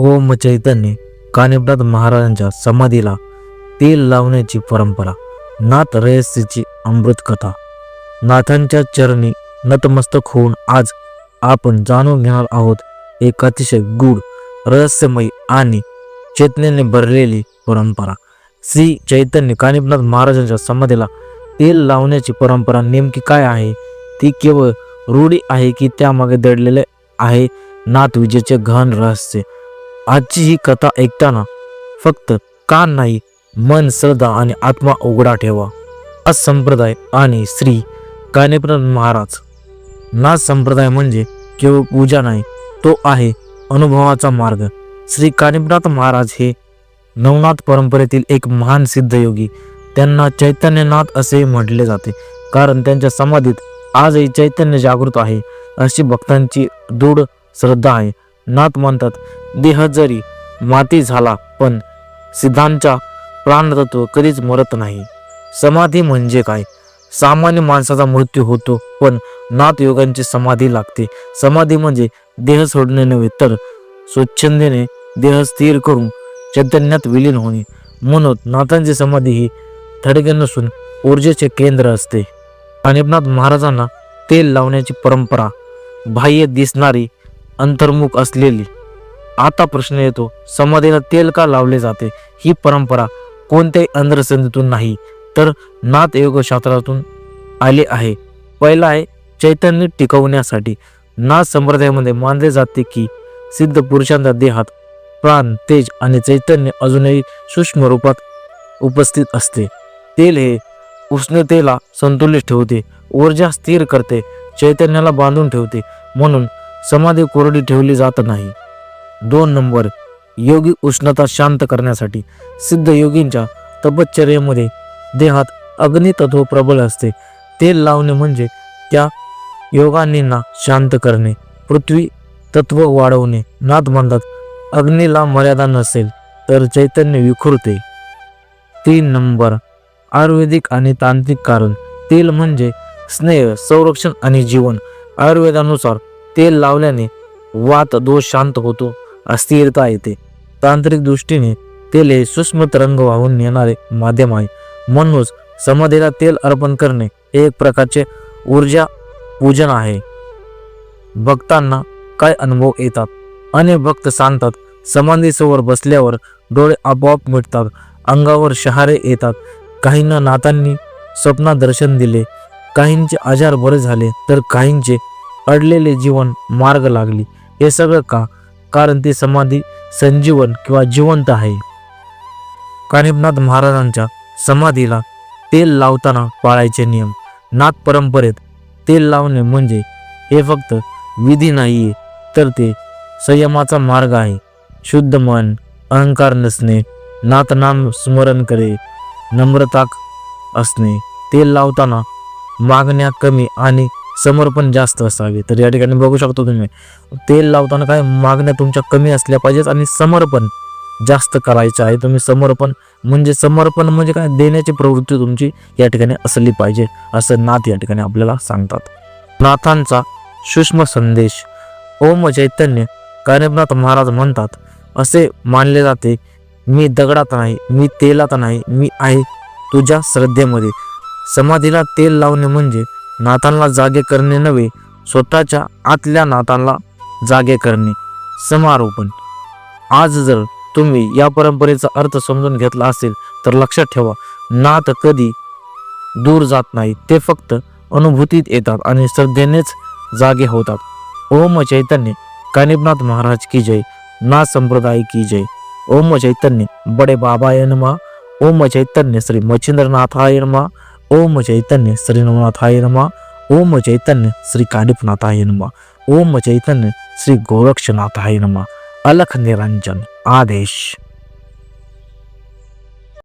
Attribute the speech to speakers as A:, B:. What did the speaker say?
A: हो ओम चैतन्य कानिपनाथ महाराजांच्या समाधीला तेल लावण्याची परंपरा नाथ रहस्याची अमृत कथा नाथांच्या चरणी नतमस्तक होऊन आज आपण जाणून घेणार आहोत एक अतिशय गूढ रहस्यमयी आणि चेतनेने भरलेली परंपरा. श्री चैतन्य कानिपनाथ महाराजांच्या समाधीला तेल लावण्याची परंपरा नेमकी काय आहे? ती केवळ रूढी आहे की त्यामागे दडलेले आहे नाथ विजेचे घन रहस्य? आजची ही कथा ऐकताना फक्त कान नाही मन श्रद्धा आणि आत्मा उघडा ठेवा. नाथ संप्रदाय आणि श्री कानेप्रद महाराज. नाथ संप्रदाय म्हणजे केवळ पूजा नाही तो आहे अनुभवाचा मार्ग. श्री कानिपनाथ महाराज हे नवनाथ परंपरेतील एक महान सिद्धयोगी. त्यांना चैतन्यनाथ असे म्हटले जाते कारण त्यांच्या समाधीत आजही चैतन्य जागृत आहे अशी भक्तांची दृढ श्रद्धा आहे. नाथ म्हणतात देह जरी माती झाला पण सिद्धांच्या प्राणतत्व कधीच मरत नाही. समाधी म्हणजे काय? सामान्य माणसाचा मृत्यू होतो पण नाथ योगांची समाधी लागते. समाधी म्हणजे देह सोडणे नव्हे तर स्वच्छंदेने देह स्थिर करून चैतन्यात विलीन होणे. म्हणून नाथांची समाधी ही थडगे नसून ऊर्जेचे केंद्र असते. अनिपनाथ महाराजांना तेल लावण्याची परंपरा बाह्य दिसणारी अंतर्मुख असलेली. आता प्रश्न येतो समाधीला तेल का लावले जाते? ही परंपरा कोणत्याही अंधश्रद्धेतून नाही तर नाथ योगशास्त्रातून आले आहे. पहिला आहे चैतन्य टिकवण्यासाठी. नाथ संप्रदायामध्ये मानले जाते की सिद्ध पुरुषांच्या देहात प्राण तेज आणि चैतन्य अजूनही सूक्ष्म रूपात उपस्थित असते. तेल हे उष्णतेला संतुलित ठेवते ऊर्जा स्थिर करते चैतन्याला बांधून ठेवते. म्हणून समाधी कोरडी ठेवली जात नाही. दोन नंबर योगी उष्णता शांत करण्यासाठी सिद्ध योगींच्या तपश्चर्येमध्ये देहात अग्नितत्व प्रबळ असते. तेल लावणे म्हणजे त्या योगांनींना शांत करणे पृथ्वी तत्व वाढवणे. नाथ म्हणतात अग्नीला मर्यादा नसेल तर चैतन्य विखुरते. तीन नंबर आयुर्वेदिक आणि तांत्रिक कारण. तेल म्हणजे स्नेह संरक्षण आणि जीवन. आयुर्वेदानुसार तेल लावल्याने वात दोष शांत होतो अस्थिरता येते. तांत्रिक दृष्टीने तेल हे सूक्ष्म तरंग वाहून नेणारे माध्यम आहे. म्हणूनच समाधीला तेल अर्पण करणे हे एक प्रकारचे ऊर्जा पूजन आहे. भक्तांना काय अनुभव येतात? अनेक भक्त सांगतात समाधीसमोर बसल्यावर डोळे आपोआप मिटतात अंगावर शहारे येतात. काहींना नातांनी स्वप्नात दर्शन दिले काहींचे आजार बरे झाले तर काहींचे अडलेले जीवन मार्ग लागली. हे सगळं का? कारण ती समाधी संजीवन किंवा जिवंत आहे. कानिपनाथ महाराजांच्या समाधीला तेल लावताना पाळायचे नियम. नाथ परंपरेत तेल लावणे म्हणजे हे फक्त विधी नाहीये तर ते संयमाचा मार्ग आहे. शुद्ध मन अहंकार नसणे नाथनाम स्मरण करे नम्रता असणे तेल लावताना मागण्या कमी आणि समर्पण जास्त असावे. तर या ठिकाणी बघू शकतो तुम्ही तेल लावताना काय मागण्या तुमच्या कमी असल्या पाहिजेत आणि समर्पण जास्त करायचं आहे. तुम्ही समर्पण म्हणजे समर्पण म्हणजे काय देण्याची प्रवृत्ती तुमची या ठिकाणी असली पाहिजे असं नाथ या ठिकाणी आपल्याला सांगतात. नाथांचा सूक्ष्म संदेश ओम चैतन्य कानिपनाथ महाराज म्हणतात असे मानले जाते मी दगडात नाही मी तेलात नाही मी आहे तुझ्या श्रद्धेमध्ये. समाधीला तेल लावणे म्हणजे नाथांना जागे करणे नव्हे स्वतःच्या आतल्या नातांना जागे करणे समारोपण. आज जर तुम्ही या परंपरेचा अर्थ समजून घेतला असेल तर लक्षात ठेवा नाथ कधी दूर जात नाही ते फक्त अनुभूतीत येतात आणि श्रद्धेनेच जागे होतात. ओम चैतन्य कानिपनाथ महाराज की जय नाथ संप्रदाय की जय. ओम चैतन्य बडे बाबाय नमा. ओम चैतन्य श्री मच्छिंद्रनाथाय नमा. ओम चैतन्य श्री नवनाथाय नमा। ओम चैतन्य श्री कानिपनाथाय नमा। ओम चैतन्य श्री गोरक्षनाथाय नमा। अलख निरंजन आदेश।